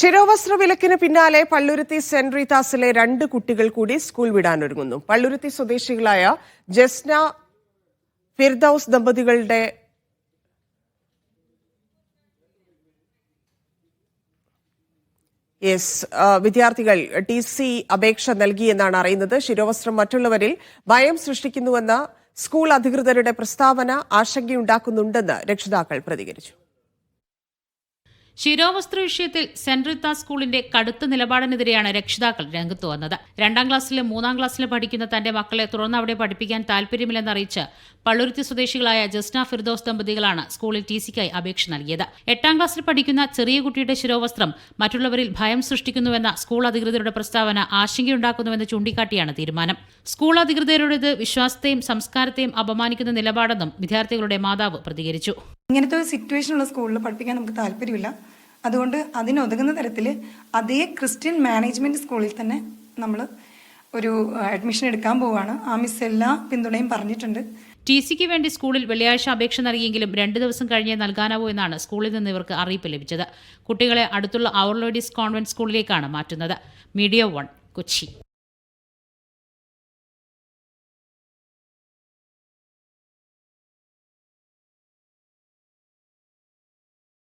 ശിരോവസ്ത്ര വിലക്കിന് പിന്നാലെ പള്ളുരുത്തി സെന്റ് റീതാസിലെ രണ്ട് കുട്ടികൾ കൂടി സ്കൂൾ വിടാനൊരുങ്ങുന്നു. പള്ളുരുത്തി സ്വദേശികളായ ജസ്ന ഫിർദൌസ് ദമ്പതികളുടെ യെസ് വിദ്യാർത്ഥികൾ ടി സി അപേക്ഷ നൽകിയെന്നാണ് അറിയുന്നത്. ശിരോവസ്ത്രം മറ്റുള്ളവരിൽ ഭയം സൃഷ്ടിക്കുന്നുവെന്ന സ്കൂൾ അധികൃതരുടെ പ്രസ്താവന ആശങ്കയുണ്ടാക്കുന്നുണ്ടെന്ന് രക്ഷിതാക്കൾ പ്രതികരിച്ചു. ശിരോവസ്ത്ര വിഷയത്തിൽ സെന്റ് താ സ്കൂളിന്റെ കടുത്ത നിലപാടിനെതിരെയാണ് രക്ഷിതാക്കൾ രംഗത്ത് വന്നത്. രണ്ടാം ക്ലാസ്സിലും മൂന്നാം ക്ലാസ്സിലും പഠിക്കുന്ന തന്റെ മക്കളെ തുറന്ന് അവിടെ പഠിപ്പിക്കാൻ താല്പര്യമില്ലെന്നറിയിച്ച് പള്ളുരുത്തി സ്വദേശികളായ ജസ്ന ഫിർദോസ് ദമ്പതികളാണ് സ്കൂളിൽ ടി സിക്കായി അപേക്ഷ നൽകിയത്. എട്ടാം ക്ലാസ്സിൽ പഠിക്കുന്ന ചെറിയ കുട്ടിയുടെ ശിരോവസ്ത്രം മറ്റുള്ളവരിൽ ഭയം സൃഷ്ടിക്കുന്നുവെന്ന സ്കൂൾ അധികൃതരുടെ പ്രസ്താവന ആശങ്കയുണ്ടാക്കുന്നുവെന്ന് ചൂണ്ടിക്കാട്ടിയാണ് തീരുമാനം. സ്കൂൾ അധികൃതരുടേത് വിശ്വാസത്തെയും സംസ്കാരത്തെയും അപമാനിക്കുന്ന നിലപാടെന്നും വിദ്യാർത്ഥികളുടെ മാതാവ് പ്രതികരിച്ചു. ഇങ്ങനത്തെ ഒരു സിറ്റുവേഷൻ ഉള്ള സ്കൂളിൽ പഠിപ്പിക്കാൻ നമുക്ക് താല്പര്യമില്ല. അതുകൊണ്ട് അതിനൊതുങ്ങുന്ന തരത്തിൽ അതേ ക്രിസ്ത്യൻ മാനേജ്മെന്റ് സ്കൂളിൽ തന്നെ നമ്മൾ ഒരു അഡ്മിഷൻ എടുക്കാൻ പോവുകയാണ് ആ മിസ് എല്ലാ പിന്തുണയും പറഞ്ഞിട്ടുണ്ട്. ടി സിക്ക് വേണ്ടി സ്കൂളിൽ വെള്ളിയാഴ്ച അപേക്ഷ നൽകിയെങ്കിലും രണ്ട് ദിവസം കഴിഞ്ഞേ നൽകാനാവൂ എന്നാണ് സ്കൂളിൽ നിന്ന് ഇവർക്ക് അറിയിപ്പ് ലഭിച്ചത്. കുട്ടികളെ അടുത്തുള്ള അവർ ലേഡീസ് കോൺവെന്റ് സ്കൂളിലേക്കാണ് മാറ്റുന്നത്. Media One Kochi.